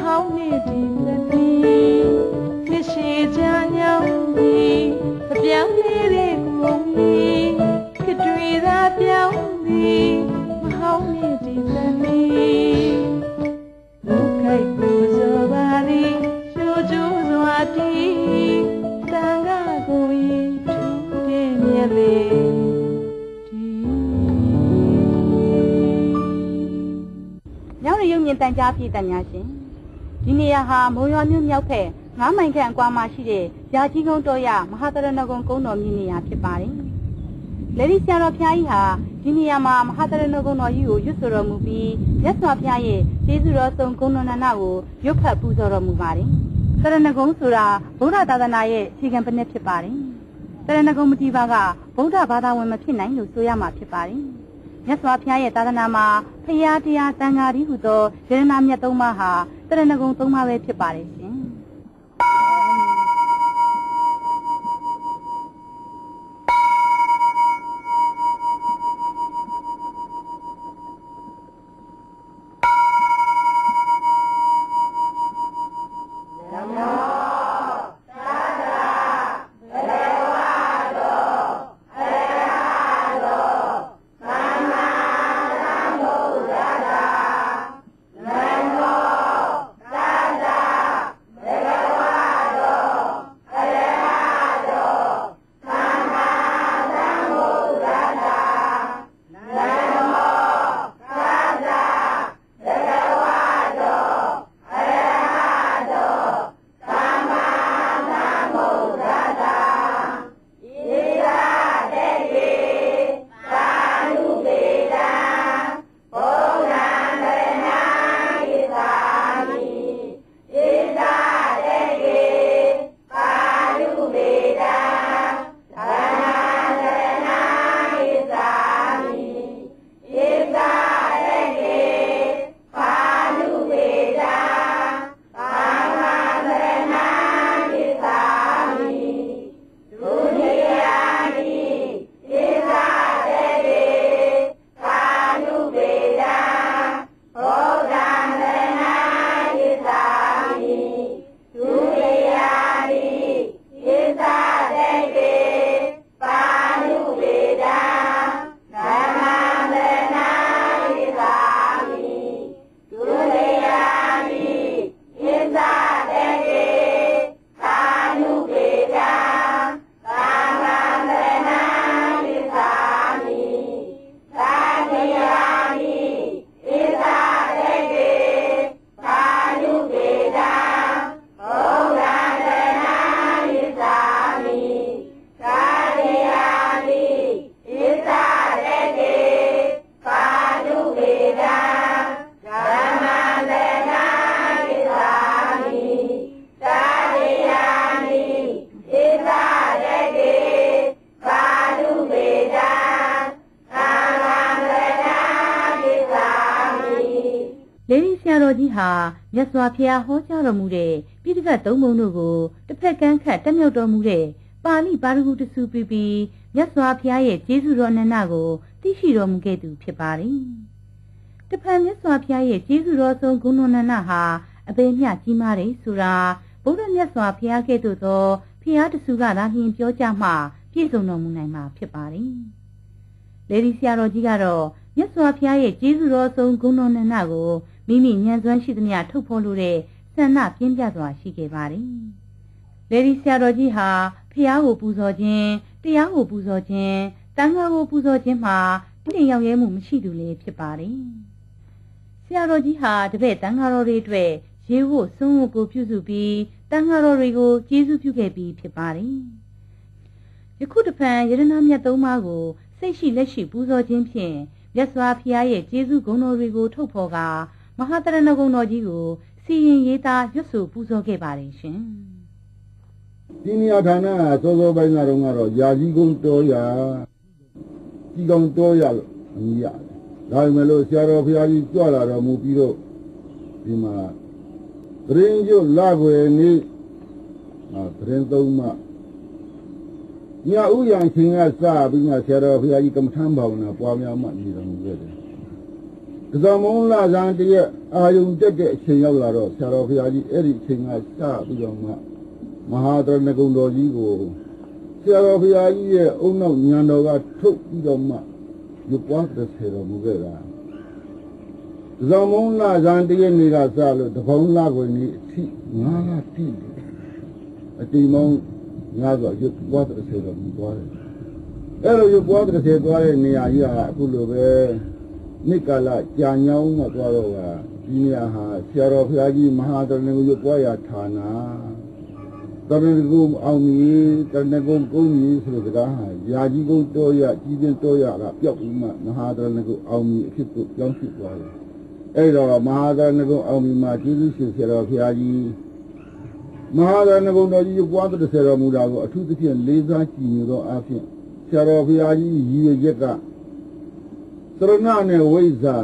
ဟောင်းနေသည်လည်းသည်ဖြစ်ရှိကြညောင်းသည်အပြောင်းလေးတွေကိုသည်ခစ်တွေသာပြောင်းသည်မဟောင်းနေသည်လည်းသည်ဘုခိုက်ကိုဇောပါသည်ရှိုးကျိုးစွာတည်တန်ခါကိုဤထူးတဲ့မြက်လေဒီညောင်ရရုံမြင့်တန်ကြားပြည်တန်များရှင် ဒီနေရာဟာမုံရွာမြို့မြောက်ဖက်9မိုင်ခန့်အကွာမှာရှိတဲ့ရာကြီးကုန်းတော်ရမဟာတရဏဂုံကုန်းတော်မြင့်နေရာဖြစ်ပါတယ်လေဒီဆရာတော်ဖျားကြီးဟာဒီနေရာမှာမဟာတရဏဂုံတော်ကြီးကိုရွတ်ဆိုတော်မူပြီးမြတ်စွာဘုရားရဲ့ကျေးဇူးတော်ဆုံးဂုဏ်တော်နန္ဒကိုရွတ်ဖတ်ပူဇော်တော်မူပါတယ်တရဏဂုံဆိုတာဗုဒ္ဓသာသနာရဲ့အခြေခံပနစ်ဖြစ်ပါတယ်တရဏဂုံမတိပါကဗုဒ္ဓဘာသာဝင်မဖြစ်နိုင်လို့ဆိုရမှာဖြစ်ပါတယ် မြတ်စွာဘုရားရဲ့သာသနာမှာဖရာတရားတန်ဃာဒီဟုသောယရဏမြတ်သုံးပါးဟာတရဏဂုံသုံးပါးပဲဖြစ်ပါတယ် လေဒီဆရာတော်ကြီးဟာမြတ်စွာဘုရားဟောကြားတော်မူတဲ့ပိဋကတ်သုံးပုံတို့ကိုတစ်ဖက်ကမ်းခတ်တက်မြောက်တော်မူတဲ့ပါဠိပါရဂုတစုပြီးပြီးမြတ်စွာဘုရားရဲ့ကျေးဇူးတော်နန္ဒကိုသိရှိတော်မူခဲ့သူဖြစ်ပါတယ်။တစ်ဖက်မြတ်စွာဘုရားရဲ့ကျေးဇူးတော်ဆုံးဂုဏ်တော်နန္ဒဟာအပေမျှကြီးမားတယ်ဆိုတာဗုဒ္ဓမြတ်စွာဘုရားကဲ့သို့သောဘုရားတဆူကသာလျှင်ပြောကြမှပြည့်စုံတော်မူနိုင်မှာဖြစ်ပါတယ်။လေဒီဆရာတော်ကြီးကတော့မြတ်စွာဘုရားရဲ့ကျေးဇူးတော်ဆုံးဂုဏ်တော်နန္ဒကို မိမိဉာဏ်စွမ်းရှိသမျှထုတ်ဖော်လို့တဲ့ဆန္ဒပြင်းပြစွာရှိခဲ့ပါတယ်။လေဒီဆရာတော်ကြီးဟာဖះကိုပူဇော်ခြင်းတရားကိုပူဇော်ခြင်းတန်ခါကိုပူဇော်ခြင်းမှာတင်ရောက်ရဲမှုမရှိသူလေးဖြစ်ပါတယ်။ဆရာတော်ကြီးဟာတပည့်တန်ခါတော်တွေအတွက်ရေဝတ်စွန့်ဝတ်ကိုပြုစုပြီးတန်ဃာတော်တွေကိုကျေးဇူးပြုခဲ့ပြီးဖြစ်ပါတယ်။ယခုတဖန်ယရနာမြတ်သုံးပါးကိုစိတ်ရှိလက်ရှိပူဇော်ခြင်းဖြင့်မြတ်စွာဘုရားရဲ့ကျေးဇူးဂုဏ်တော်တွေကိုထုတ်ဖော်ကာ မဟာတရဏဂုံတော်ကြီးကိုစီရင်ရေးသားရွတ်ဆိုပူဇော်ခဲ့ပါတယ်ရှင်။ဒီနေရာဌာနကစောစောပိုင်းကတော့ကတော့ယာကြီးကုန်းတော်ရကြီးကောင်တော်ရလို့အမည်ရတယ်ဒါပေမဲ့လို့ဆရာတော်ဘုရားကြီးကြွလာတော်မူပြီးတော့ဒီမှာသရင်ကျွတ်လာွယ်နေ့အာသရင်သုံးမှညဥ်ရံချင်းကစပြီးမှဆရာတော်ဘုရားကြီးကမ္မထမ်းဘာဝနာပွားများမှနေတော်မူခဲ့တယ်ဒ ဇမုံလာဇန်တရက်အာယုံတက်တဲ့အချိန်ရောက်လာတော့ဆရာတော်ဘုရားကြီးအဲ့ဒီအချိန်ကစပြီးတော့မှမဟာတရဏဂုံတော်ကြီးကိုဆရာတော်ဘုရားကြီးရဲ့အုံနောက်ညံတော်ကထုတ်ပြီးတော့မှရုပ်ပွားတဲ့ဆယ်တော်မူခဲ့တာဇောင်းမုံလာဇန်တရက်နေကစလို့တပေါင်းလာကိုနေအထိငါးကတိတယ်အတိမောင်းငါးဆိုရုပ်ပွားတဲ့ဆယ်တော်မူသွားတယ်အဲ့လိုရုပ်ပွားတဲ့ဆယ်သွားတဲ့နေရာကြီးကအခုလိုပဲ နိကလာကြာညောင်းမှသွားတော့ကဒီနေရာဟာဆရာတော်ဘုရားကြီးမဟာတရဏဂုံရုပ်ပွားရာဌာနတရဏဂုံအောင်မီတရဏဂုံကုန်းကြီးဆိုတဲ့စကားဟာယာကြီးကုန်းတော်ရကြီးပြင်းတော်ရကပျောက်ပြီးမှမဟာတရဏဂုံအောင်မီအဖြစ်ကိုပြောင်းဖြစ်သွားတယ်။အဲ့တော့မဟာတရဏဂုံအောင်မီမှာကျေးဇူးရှင်ဆရာတော်ဘုရားကြီးမဟာတရဏဂုံတော်ကြီးပွားတဲ့ဆရာတော်မူတာကိုအထူးသဖြင့်လေးစားကြည်ညိုသောအဖြစ်ဆရာတော်ဘုရားကြီးရည်ရွယ်ချက်က သရဏနဲ့ဝိဇ္ဇာ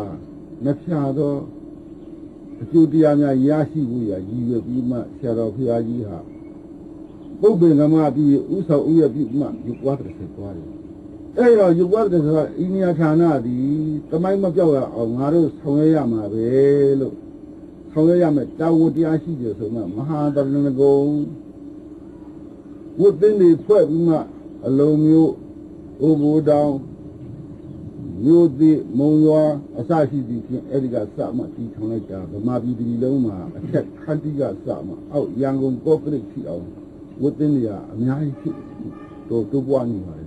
မဖြာသောအကျိုးတရားများရရှိဖို့ရရည်ရွယ်ပြီးမှဆရာတော်ဘုရားကြီးဟာပုပ္ပေကမပြီးဥဆောင်ဥရပြုမှယူပွားတဲ့ဆက်သွားတယ်။အဲ့တော့ယူပွားတဲ့ဆက်ကအိန္ဒိယဌာနသည်တမိုင်းမပြောက်ရအောင်ငါတို့ဆောင်ရွက်ရမှာပဲလို့ဆောင်ရွက်ရမယ်တာဝန်တရားရှိတယ်ဆိုမှမဟာတရဏဂုံဝတ်သင်းတွေဖွဲ့ပြီးမှအလုံးမျိုးအိုဘူတောင် မြို့သည့်မုံရွာအစရှိသည့်ဖြင့်အဲ့ဒီကစမှတည်ထောင်လိုက်တာဗမာပြည်ပြည်လုံးမှာအထက်ခန္တီကစမှအောက်ရန်ကုန်ကော့ကရိတ်ထိအောင်ဝတ်တင်နေရအများကြီးဖြစ်တော့တိုးပွားနေပါလေ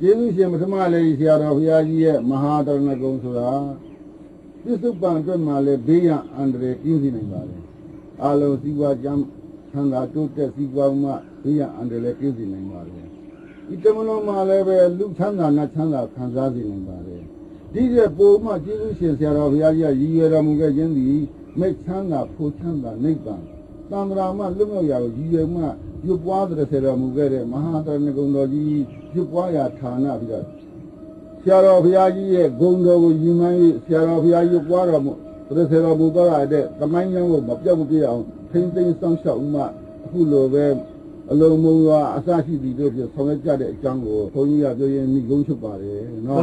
ကျေးဇူးရှင်ပထမလေးဆရာတော်ဘုရားကြီးရဲ့မဟာတရဏဂုံဆိုတာပြစ္ဆုတ်ပံအတွက်မှလည်းဘေးရန်အန္တရာယ်ကင်းစီနိုင်ပါလေအာလုံးစည်းဝါးကြမ်းဆန္ဒတိုးတက်စည်းဝါးမှဘေးရန်အန္တရာယ်ကင်းစီနိုင်ပါလေ ဒီတမလုံးမှာလည်းပဲလူချမ်းသာနတ်ချမ်းသာခံစားစီနိုင်ပါလေဒီတဲ့ပုံမှကျေးဇူးရှင်ဆရာတော်ဘုရားကြီးရည်ရွယ်တော်မူခဲ့ခြင်းသည်မိတ်ချမ်းသာဖို့ချမ်းသာနိဗ္ဗာန်တန္တရာမလွတ်မြောက်ရာကိုရည်ရွယ်မှပြုပွားတဲ့ဆရာတော်မူခဲ့တဲ့မဟာတရဏဂုံတော်ကြီးပြုပွားရာဌာနပြီးတော့ဆရာတော်ဘုရားကြီးရဲ့ဂုံတော်ကိုယူမှန်း၍ဆရာတော်ဘုရားကြီးပွားတော်မူတဲ့ဆရာတော်မူတော့ရတဲ့တမိုင်းရောင်းကိုမပြောက်မပြည့်အောင်ထိမ့်သိမ်းဆောင်ရှောက်မှအခုလိုပဲ အလုံးမုံရွာအစရှိသည်တို့ပြဆောင်ရွက်ကြတဲ့အကြောင်းကိုဘုန်းကြီးကပြောရင်မိကုန်းချုပ်ပါတယ်နော်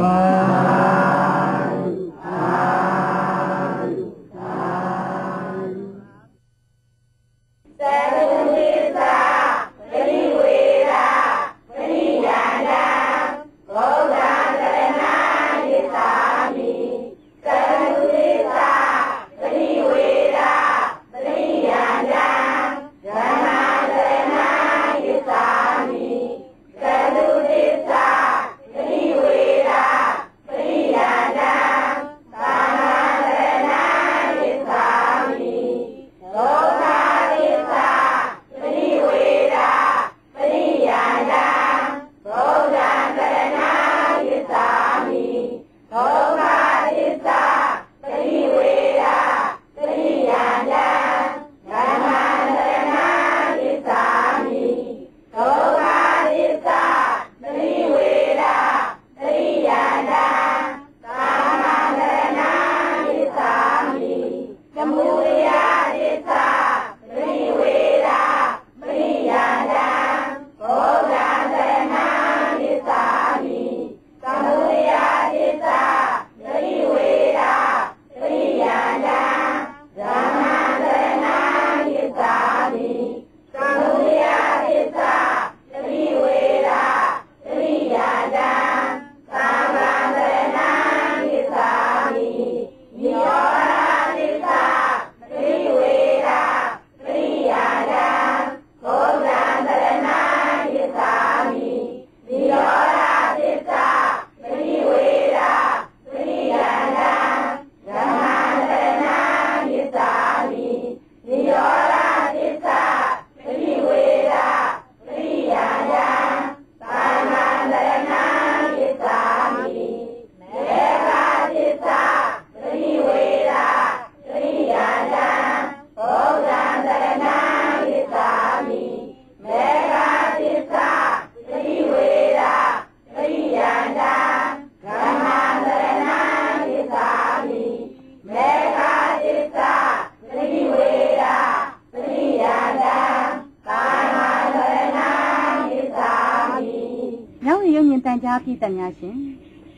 သက်များရှင်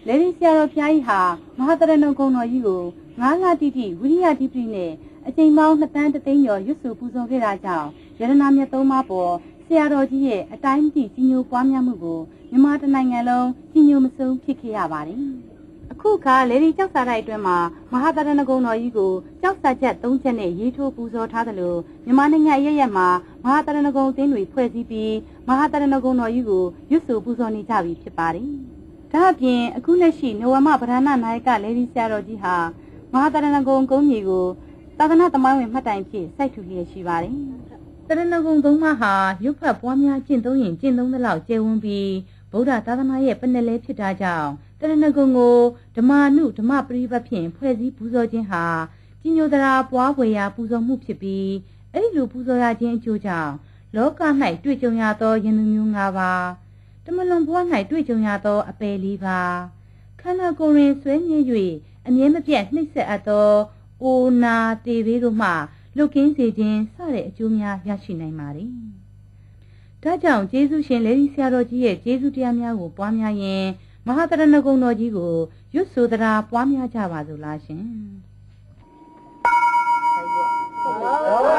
လေဒီဆရာတော်ဖျားကြီးဟာမဟာတရဏဂုံတော်ကြီးကိုငါးလတိတိဝိရိယတိပိနဲ့အချိန်ပေါင်း2တန်းတသိန်းကျော်ရွတ်ဆိုပူဇော်ခဲ့တာကြောင့်ယရနာမြတ်သုံးပါးပေါ်ဆရာတော်ကြီးရဲ့အတိုင်းအတိကြီးညိုပွားများမှုကိုမြန်မာတနိုင်ငံလုံးကြီးညိုမဆုံးဖြစ်ခဲ့ရပါတယ်အ ခုခါလေဒီကြောက်စာတိုက်အတွင်းမှာမဟာတရဏဂုံတော်ကြီးကိုကြောက်စာချက်၃ချက်နဲ့ရေးထိုးပူဇော်ထားသလိုမြန်မာနိုင်ငံရဲ့ရက်မှာမဟာတရဏဂုံအသင်းတွေဖွဲ့စည်းပြီးမဟာတရဏဂုံတော်ကြီးကိုရွတ်ဆိုပူဇော်နေကြပြီဖြစ်ပါတယ်။ဒါအပြင်အခုလက်ရှိနဝမဗဒနာနာယကလေဒီဆရာတော်ကြီးဟာမဟာတရဏဂုံကုန်းမြေကိုသာသနာသမိုင်းဝင်မှတ်တိုင်ဖြစ်စိုက်ထူလျက်ရှိပါတယ်။တရဏဂုံသုံးပါးဟာရုပ်ဖတ်ပွားများကျင့်သုံးရင်ကျင့်သုံးသလောက်ကျယ်ဝန်းပြီးဗုဒ္ဓသာသနာရဲ့ပနယ်လဲဖြစ်တာကြောင့် တရဏဂုံကိုဓမ္မနုဓမ္မပရိပတ်ဖြင့်ဖွဲ့စည်းပူဇော်ခြင်းဟာကြီးညိုသရာပွားဝေရာပူဇော်မှုဖြစ်ပြီးအဲ့ဒီလိုပူဇော်ရခြင်းအကျိုးကြောင့်လောက၌တွေ့ကြုံရသောယဉ်သူမျိုး၅ပါးတမလွန်ဘဝ၌တွေ့ကြုံရသောအပယ်လေးပါးခန္ဓာကိုယ်တွင်ဆွဲမြဲ၍အမြဲမပြတ်နှိမ့်ဆက်အပ်သောအိုနာတေဘေးတို့မှလွတ်ကင်းစေခြင်းစတဲ့အကျိုးများရရှိနိုင်ပါသည်။ဒါကြောင့်ကျေးဇူးရှင်လေဒီဆရာတော်ကြီးရဲ့ကျေးဇူးတရားများကိုပွားများရင် မဟာတရဏဂုံတော်ကြီးကိုရွတ်ဆိုသရာပွားများကြပါစို့လားရှင်ဟုတ်ပါဘူး